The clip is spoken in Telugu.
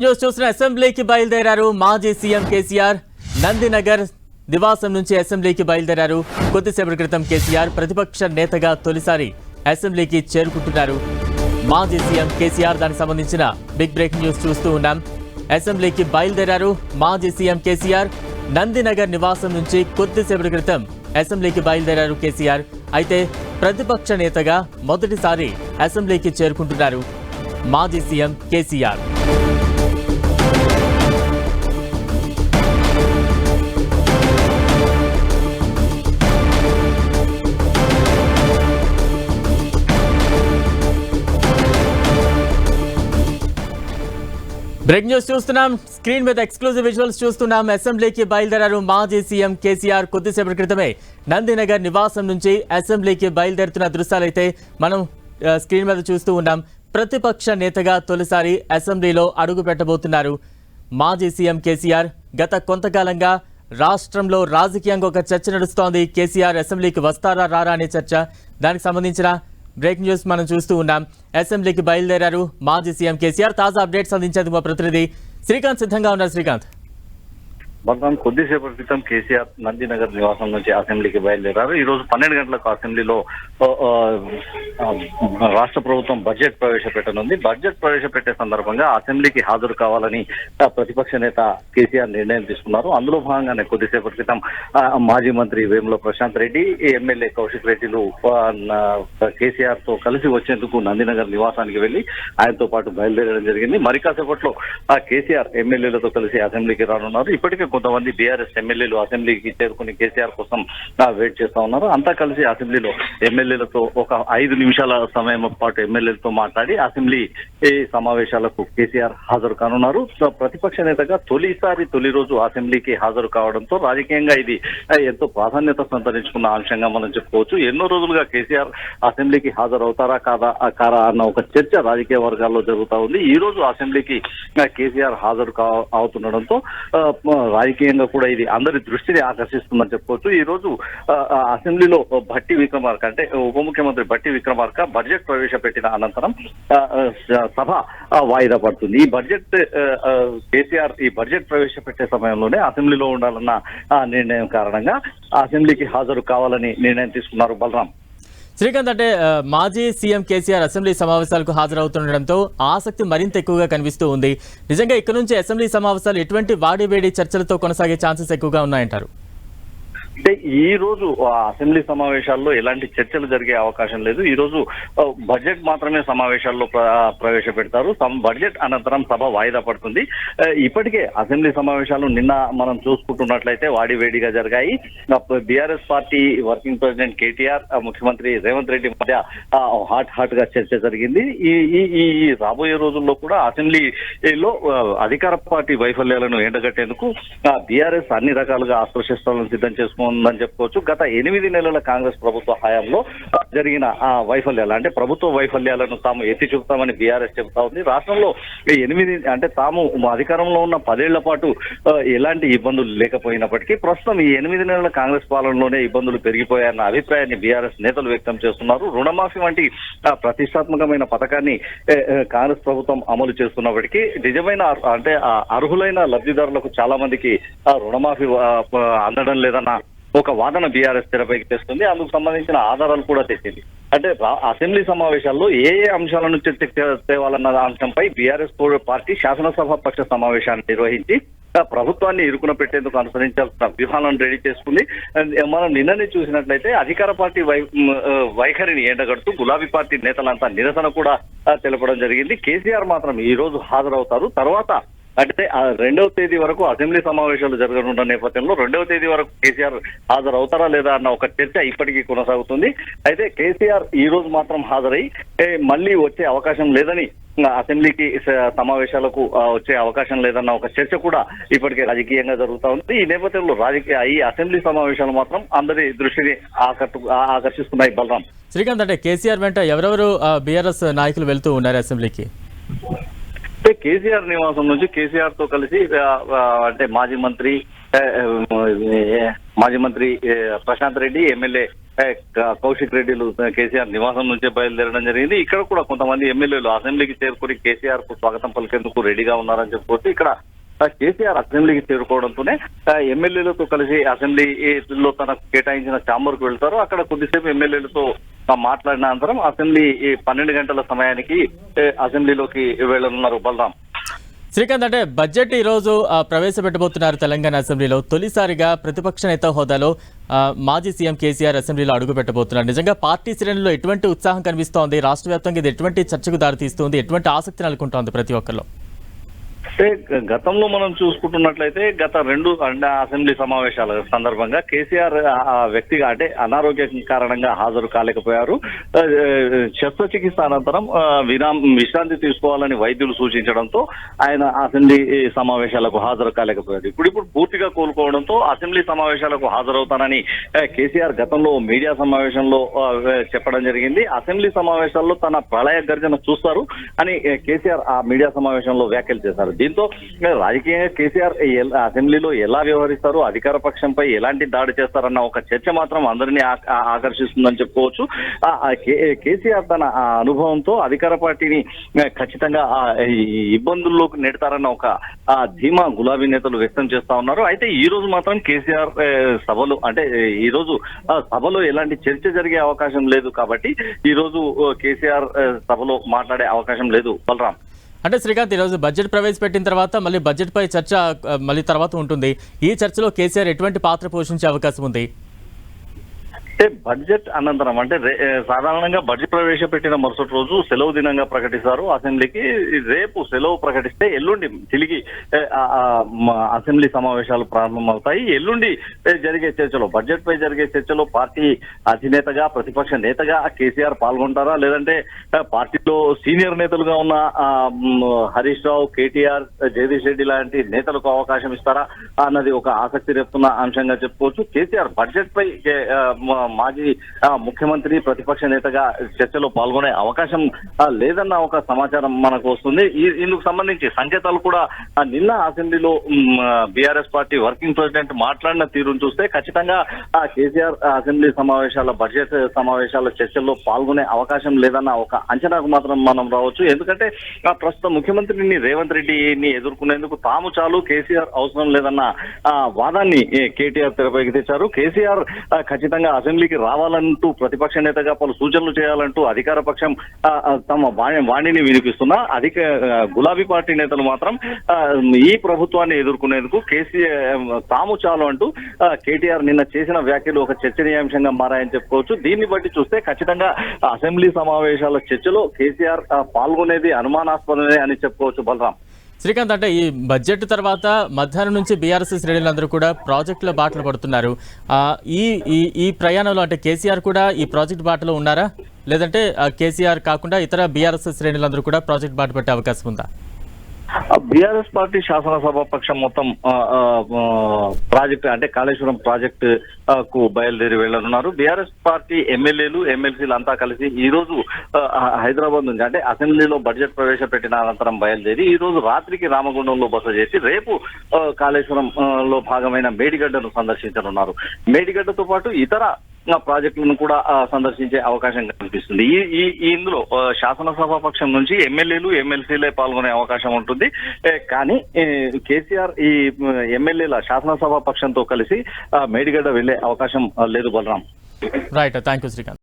న్యూస్ చూసిన అసెంబ్లీకి బయలుదేరారు మాజీ సీఎం కేసీఆర్. నందినగర్ నివాసం నుంచి అసెంబ్లీకి బయలుదేరారు. కొద్దిసేపటి క్రితం కేసీఆర్ ప్రతిపక్ష నేతగా తొలిసారి అసెంబ్లీకి చేరుకుంటున్నారు. మాజీ సీఎం కేసీఆర్ దానికి సంబంధించిన బిగ్ బ్రేక్ న్యూస్ చూస్తూ ఉన్నాం. అసెంబ్లీకి బయలుదేరారు మాజీ సీఎం కేసీఆర్. నందినగర్ నివాసం నుంచి కొద్దిసేపటి క్రితం అసెంబ్లీకి బయలుదేరారు కేసీఆర్. అయితే ప్రతిపక్ష నేతగా మొదటిసారి అసెంబ్లీకి చేరుకుంటున్నారు మాజీ సీఎం కేసీఆర్. బ్రేక్ న్యూస్ చూస్తున్నాం. స్క్రీన్ మీద ఎక్స్క్లూజివ్ విజువల్స్ చూస్తున్నాం. అసెంబ్లీకి బయలుదేరారు మాజీ సీఎం కేసీఆర్ కొద్దిసేపటి క్రితమే. నందినగర్ నివాసం నుంచి అసెంబ్లీకి బయలుదేరుతున్న దృశ్యాలైతే మనం స్క్రీన్ మీద చూస్తూ ఉన్నాం. ప్రతిపక్ష నేతగా తొలిసారి అసెంబ్లీలో అడుగు పెట్టబోతున్నారు మాజీ సీఎం కేసీఆర్. గత కొంతకాలంగా రాష్ట్రంలో రాజకీయంగా ఒక చర్చ నడుస్తోంది. కేసీఆర్ అసెంబ్లీకి వస్తారా రారా అనే చర్చ. దానికి సంబంధించిన బ్రేక్ న్యూస్ మనం చూస్తూ ఉన్నాం. అసెంబ్లీకి బయలుదేరారు మాజీ సీఎం కేసీఆర్. తాజా అప్డేట్స్ అందించేందుకు మా ప్రతినిధి శ్రీకాంత్. సిద్ధంగా ఉన్నారు శ్రీకాంత్. బలరాం కొద్దిసేపటి క్రితం కేసీఆర్ నందినగర్ నివాసం నుంచి అసెంబ్లీకి బయలుదేరారు. ఈ రోజు పన్నెండు గంటలకు అసెంబ్లీలో రాష్ట్ర ప్రభుత్వం బడ్జెట్ ప్రవేశపెట్టనుంది. బడ్జెట్ ప్రవేశపెట్టే సందర్భంగా అసెంబ్లీకి హాజరు కావాలని ప్రతిపక్ష నేత కేసీఆర్ నిర్ణయం తీసుకున్నారు. అందులో భాగంగానే కొద్దిసేపటి క్రితం మాజీ మంత్రి వేముల ప్రశాంత్ రెడ్డి ఎమ్మెల్యే కౌశిక్ రెడ్డిలు కేసీఆర్తో కలిసి వచ్చేందుకు నందినగర్ నివాసానికి వెళ్ళి ఆయనతో పాటు బయలుదేరడం జరిగింది. మరి కాసేపట్లో ఆ కేసీఆర్ ఎమ్మెల్యేలతో కలిసి అసెంబ్లీకి రానున్నారు. ఇప్పటికే కొంతమంది బీఆర్ఎస్ ఎమ్మెల్యేలు అసెంబ్లీకి చేరుకుని కేసీఆర్ కోసం వెయిట్ చేస్తా ఉన్నారు. అంతా కలిసి అసెంబ్లీలో ఎమ్మెల్యేలతో ఒక ఐదు నిమిషాల సమయం పాటు ఎమ్మెల్యేలతో మాట్లాడి అసెంబ్లీ సమావేశాలకు కేసీఆర్ హాజరు కానున్నారు. ప్రతిపక్ష నేతగా తొలిసారి తొలి రోజు అసెంబ్లీకి హాజరు కావడంతో రాజకీయంగా ఇది ఎంతో ప్రాధాన్యత సంతరించుకున్న అంశంగా మనం చెప్పుకోవచ్చు. ఎన్నో రోజులుగా కేసీఆర్ అసెంబ్లీకి హాజరవుతారా కాదా కారా అన్న ఒక చర్చ రాజకీయ వర్గాల్లో జరుగుతా ఉంది. ఈ రోజు అసెంబ్లీకి కేసీఆర్ హాజరు కా అవుతుండడంతో రాజకీయంగా కూడా ఇది అందరి దృష్టిని ఆకర్షిస్తుందని చెప్పుకోవచ్చు. ఈ రోజు అసెంబ్లీలో భట్టి విక్రమార్క అంటే ఉప ముఖ్యమంత్రి భట్టి విక్రమార్క బడ్జెట్ ప్రవేశపెట్టిన అనంతరం సభ వాయిదా పడుతుంది. ఈ బడ్జెట్ కేసీఆర్ ఈ బడ్జెట్ ప్రవేశపెట్టే సమయంలోనే అసెంబ్లీలో ఉండాలన్న ఆ, నిర్ణయం కారణంగా అసెంబ్లీకి హాజరు కావాలని నిర్ణయం తీసుకున్నారు బలరాం. శ్రీకాంత్ అంటే మాజీ సీఎం కేసీఆర్ అసెంబ్లీ సమావేశాలకు హాజరవుతుండడంతో ఆసక్తి మరింత ఎక్కువగా కనిపిస్తూ ఉంది. నిజంగా ఇక్కడ నుంచి అసెంబ్లీ సమావేశాలు ఎటువంటి వాడివేడి చర్చలతో కొనసాగే ఛాన్సెస్ ఎక్కువగా ఉన్నాయంటారు? అంటే ఈ రోజు ఆ అసెంబ్లీ సమావేశాల్లో ఎలాంటి చర్చలు జరిగే అవకాశం లేదు. ఈ రోజు బడ్జెట్ మాత్రమే సమావేశాల్లో ప్రవేశపెడతారు. బడ్జెట్ అనంతరం సభ వాయిదా పడుతుంది. ఇప్పటికే అసెంబ్లీ సమావేశాలు నిన్న మనం చూసుకుంటున్నట్లయితే వాడివేడిగా జరిగాయి. BRS party working president KTR ముఖ్యమంత్రి రేవంత్ రెడ్డి మధ్య హాట్ హాట్గా చర్చ జరిగింది. ఈ ఈ ఈ రాబోయే రోజుల్లో కూడా అసెంబ్లీలో అధికార పార్టీ వైఫల్యాలను ఎండగట్టేందుకు బీఆర్ఎస్ అన్ని రకాలుగా అస్త్రశస్త్రాలను సిద్ధం ఉందని చెప్పుకోవచ్చు. గత ఎనిమిది నెలల కాంగ్రెస్ ప్రభుత్వ హయాంలో జరిగిన ఆ వైఫల్యాలు అంటే ప్రభుత్వ వైఫల్యాలను తాము ఎత్తి చూపుతామని బీఆర్ఎస్ చెబుతా ఉంది. రాష్ట్రంలో ఎనిమిది అంటే తాము అధికారంలో ఉన్న పదేళ్ళ పాటు ఎలాంటి ఇబ్బందులు లేకపోయినప్పటికీ ప్రస్తుతం ఈ ఎనిమిది నెలల కాంగ్రెస్ పాలనలోనే ఇబ్బందులు పెరిగిపోయాయన్న అభిప్రాయాన్ని బీఆర్ఎస్ నేతలు వ్యక్తం చేస్తున్నారు. రుణమాఫీ వంటి ఆ, ప్రతిష్టాత్మకమైన పథకాన్ని కాంగ్రెస్ ప్రభుత్వం అమలు చేస్తున్నప్పటికీ నిజమైన అంటే ఆ అర్హులైన లబ్ధిదారులకు చాలా మందికి రుణమాఫీ అందడం లేదన్న ఒక వాదన బీఆర్ఎస్ తెరపైకి తెస్తుంది. అందుకు సంబంధించిన ఆధారాలు కూడా తెచ్చింది. అంటే అసెంబ్లీ సమావేశాల్లో ఏ ఏ అంశాలను చర్చకు తేవాలన్న అంశంపై బీఆర్ఎస్ పార్టీ శాసనసభ పక్ష సమావేశాన్ని నిర్వహించి ప్రభుత్వాన్ని ఇరుకున పెట్టేందుకు అనుసరించాల్సిన వ్యూహాలను రెడీ చేసుకుంది. మనం నిన్ననే చూసినట్లయితే అధికార పార్టీ వై వైఖరిని ఎండగడుతూ గులాబీ పార్టీ నేతలంతా నిరసన కూడా తెలపడం జరిగింది. కేసీఆర్ మాత్రం ఈ రోజు హాజరవుతారు. తర్వాత అంటే ఆ రెండవ తేదీ వరకు అసెంబ్లీ సమావేశాలు జరగనున్న నేపథ్యంలో రెండవ తేదీ వరకు కేసీఆర్ హాజరవుతారా లేదా అన్న ఒక చర్చ ఇప్పటికీ కొనసాగుతుంది. అయితే కేసీఆర్ ఈ రోజు మాత్రం హాజరై మళ్ళీ వచ్చే అవకాశం లేదని అసెంబ్లీకి సమావేశాలకు వచ్చే అవకాశం లేదన్న ఒక చర్చ కూడా ఇప్పటికే రాజకీయంగా జరుగుతూ ఉంది. ఈ నేపథ్యంలో రాజకీయ ఈ అసెంబ్లీ సమావేశాలు మాత్రం అందరి దృష్టిని ఆకట్టు ఆకర్షిస్తున్నాయి. బలరాం. శ్రీకాంత్ అంటే కేసీఆర్ వెంట ఎవరెవరు బీఆర్ఎస్ నాయకులు వెళ్తూ ఉన్నారు అసెంబ్లీకి? అంటే కేసీఆర్ నివాసం నుంచి కేసీఆర్తో కలిసి అంటే మాజీ మంత్రి మాజీ మంత్రి ప్రశాంత్ రెడ్డి ఎమ్మెల్యే కౌశిక్ రెడ్డిలు కేసీఆర్ నివాసం నుంచే బయలుదేరడం జరిగింది. ఇక్కడ కూడా కొంతమంది ఎమ్మెల్యేలు అసెంబ్లీకి చేరుకుని కేసీఆర్కు స్వాగతం పలికేందుకు రెడీగా ఉన్నారని చెప్పుకోవచ్చు ఇక్కడ కేసీఆర్ అసెంబ్లీకి చేరుకోవడంతోనే ఎమ్మెల్యేలతో కలిసి అసెంబ్లీలో తనకు కేటాయించిన ఛాంబర్కు వెళ్తారు. అక్కడ కొద్దిసేపు ఎమ్మెల్యేలతో మాట్లాడిన అనంతరం అసెంబ్లీ పన్నెండు గంటల సమయానికి అసెంబ్లీలోకి వెళ్ళనున్నారు బలరాం. శ్రీకాంత్ అంటే బడ్జెట్ ఈ రోజు ప్రవేశపెట్టబోతున్నారు తెలంగాణ అసెంబ్లీలో. తొలిసారిగా ప్రతిపక్ష నేత హోదాలో మాజీ సీఎం కేసీఆర్ అసెంబ్లీలో అడుగు పెట్టబోతున్నారు. నిజంగా పార్టీ శ్రేణుల్లో ఎటువంటి ఉత్సాహం కనిపిస్తోంది? రాష్ట్ర వ్యాప్తంగా ఇది ఎటువంటి చర్చకు దారితీస్తుంది? ఎటువంటి ఆసక్తి నెలకొంటోంది ప్రతి ఒక్కరిలో? అంటే గతంలో మనం చూసుకుంటున్నట్లయితే గత రెండు అసెంబ్లీ సమావేశాల సందర్భంగా కేసీఆర్ ఆ- వ్యక్తిగా అంటే అనారోగ్యం కారణంగా హాజరు కాలేకపోయారు. శస్త్రచికిత్స అనంతరం విరామ విశ్రాంతి తీసుకోవాలని వైద్యులు సూచించడంతో ఆయన అసెంబ్లీ సమావేశాలకు హాజరు కాలేకపోయారు. ఇప్పుడు ఇప్పుడు పూర్తిగా కోలుకోవడంతో అసెంబ్లీ సమావేశాలకు హాజరవుతానని కేసీఆర్ గతంలో మీడియా సమావేశంలో చెప్పడం జరిగింది. అసెంబ్లీ సమావేశాల్లో తన ప్రళయ గర్జన చూస్తారు అని కేసీఆర్ ఆ మీడియా సమావేశంలో వ్యాఖ్యలు చేశారు. దీంతో రాజకీయంగా కేసీఆర్ అసెంబ్లీలో ఎలా వ్యవహరిస్తారు అధికార పక్షంపై ఎలాంటి దాడి చేస్తారన్న ఒక చర్చ మాత్రం అందరినీ ఆకర్షిస్తుందని చెప్పుకోవచ్చు. కేసీఆర్ తన అనుభవంతో అధికార పార్టీని ఖచ్చితంగా ఇబ్బందుల్లోకి నెడతారన్న ఒక ధీమా గులాబీ నేతలు వ్యక్తం చేస్తా ఉన్నారు. అయితే ఈ రోజు మాత్రం కేసీఆర్ సభలు అంటే ఈ రోజు సభలో ఎలాంటి చర్చ జరిగే అవకాశం లేదు కాబట్టి ఈ రోజు కేసీఆర్ సభలో మాట్లాడే అవకాశం లేదు. బలరాం. అంటే శ్రీకాంత్ ఈరోజు బడ్జెట్ ప్రవేశపెట్టిన తర్వాత మళ్ళీ బడ్జెట్ పై చర్చ మళ్ళీ తర్వాత ఉంటుంది. ఈ చర్చలో కేసీఆర్ ఎటువంటి పాత్ర పోషించే అవకాశం ఉంది? అంటే బడ్జెట్ అనంతరం అంటే సాధారణంగా బడ్జెట్ ప్రవేశపెట్టిన మరుసటి రోజు సెలవు దినంగా ప్రకటిస్తారు అసెంబ్లీకి. రేపు సెలవు ప్రకటిస్తే ఎల్లుండి తిరిగి అసెంబ్లీ సమావేశాలు ప్రారంభమవుతాయి. ఎల్లుండి జరిగే చర్చలో బడ్జెట్ పై జరిగే చర్చలో పార్టీ అధినేతగా ప్రతిపక్ష నేతగా కేసీఆర్ పాల్గొంటారా? లేదంటే పార్టీలో సీనియర్ నేతలుగా ఉన్న హరీష్ రావు కేటీఆర్ జగదీష్ రెడ్డి లాంటి నేతలకు అవకాశం ఇస్తారా? అన్నది ఒక ఆసక్తి రేపుతున్న అంశంగా చెప్పుకోవచ్చు. కేసీఆర్ బడ్జెట్ పై మాజీ ముఖ్యమంత్రి ప్రతిపక్ష నేతగా చర్చలో పాల్గొనే అవకాశం లేదన్న ఒక సమాచారం మనకు వస్తుంది. ఇందుకు సంబంధించి సంకేతాలు కూడా నిన్న అసెంబ్లీలో బీఆర్ఎస్ పార్టీ వర్కింగ్ ప్రెసిడెంట్ మాట్లాడిన తీరును చూస్తే ఖచ్చితంగా కేసీఆర్ అసెంబ్లీ సమావేశాల బడ్జెట్ సమావేశాల చర్చల్లో పాల్గొనే అవకాశం లేదన్న ఒక అంచనాకు మాత్రం మనం రావచ్చు. ఎందుకంటే ఆ, ప్రస్తుత ముఖ్యమంత్రిని రేవంత్ రెడ్డిని ఎదుర్కొనేందుకు తాము చాలు కేసీఆర్ అవసరం లేదన్న ఆ, వాదాన్ని కేటీఆర్ తెరపైకి తెచ్చారు. కేసీఆర్ ఖచ్చితంగా అసెంబ్లీ అసెంబ్లీకి రావాలంటూ ప్రతిపక్ష నేతగా పలు సూచనలు చేయాలంటూ అధికార పక్షం తమ వాణి- వాణిని వినిపిస్తున్నా అధిక గులాబీ పార్టీ నేతలు మాత్రం ఈ ప్రభుత్వాన్ని ఎదుర్కొనేందుకు కేసీఆర్ తాము చాలు అంటూ కేటీఆర్ నిన్న చేసిన వ్యాఖ్యలు ఒక చర్చనీయాంశంగా మారాయని చెప్పుకోవచ్చు. దీన్ని బట్టి చూస్తే ఖచ్చితంగా అసెంబ్లీ సమావేశాల చర్చలో కేసీఆర్ పాల్గొనేది అనుమానాస్పదమే అని చెప్పుకోవచ్చు బలరాం. శ్రీకాంత్ అంటే ఈ బడ్జెట్ తర్వాత మధ్యాహ్నం నుంచి బీఆర్ఎస్ శ్రేణులందరూ కూడా ప్రాజెక్టుల బాటలు పడుతున్నారు. ఈ ఈ ప్రయాణంలో అంటే కేసీఆర్ కూడా ఈ ప్రాజెక్ట్ బాటలో ఉన్నారా? లేదంటే ఆ, కేసీఆర్ కాకుండా ఇతర బీఆర్ఎస్ శ్రేణులందరూ కూడా ప్రాజెక్ట్ బాట పెట్టే అవకాశం ఉందా? బీఆర్ఎస్ పార్టీ శాసనసభ పక్షం మొత్తం ప్రాజెక్ట్ అంటే కాళేశ్వరం ప్రాజెక్ట్కు బయలుదేరి వెళ్ళనున్నారు బీఆర్ఎస్ పార్టీ ఎమ్మెల్యేలు ఎమ్మెల్సీలు అంతా కలిసి ఈ రోజు హైదరాబాద్ నుంచి అంటే అసెంబ్లీలో బడ్జెట్ ప్రవేశపెట్టిన అనంతరం బయలుదేరి ఈ రోజు రాత్రికి రామగుండంలో బస చేసి రేపు కాళేశ్వరం లో భాగమైన మేడిగడ్డను సందర్శించనున్నారు. మేడిగడ్డతో పాటు ఇతర ఆ, ప్రాజెక్టులను కూడా సందర్శించే అవకాశం కనిపిస్తుంది. ఈ ఈ ఇందులో శాసనసభ పక్షం నుంచి ఎమ్మెల్యేలు ఎమ్మెల్సీలే పాల్గొనే అవకాశం ఉంటుంది. కానీ కేసీఆర్ ఈ ఎమ్మెల్యేల శాసనసభ పక్షంతో కలిసి మేడిగడ్డ వెళ్ళే అవకాశం లేదు Balaram. Right thank you Srikanth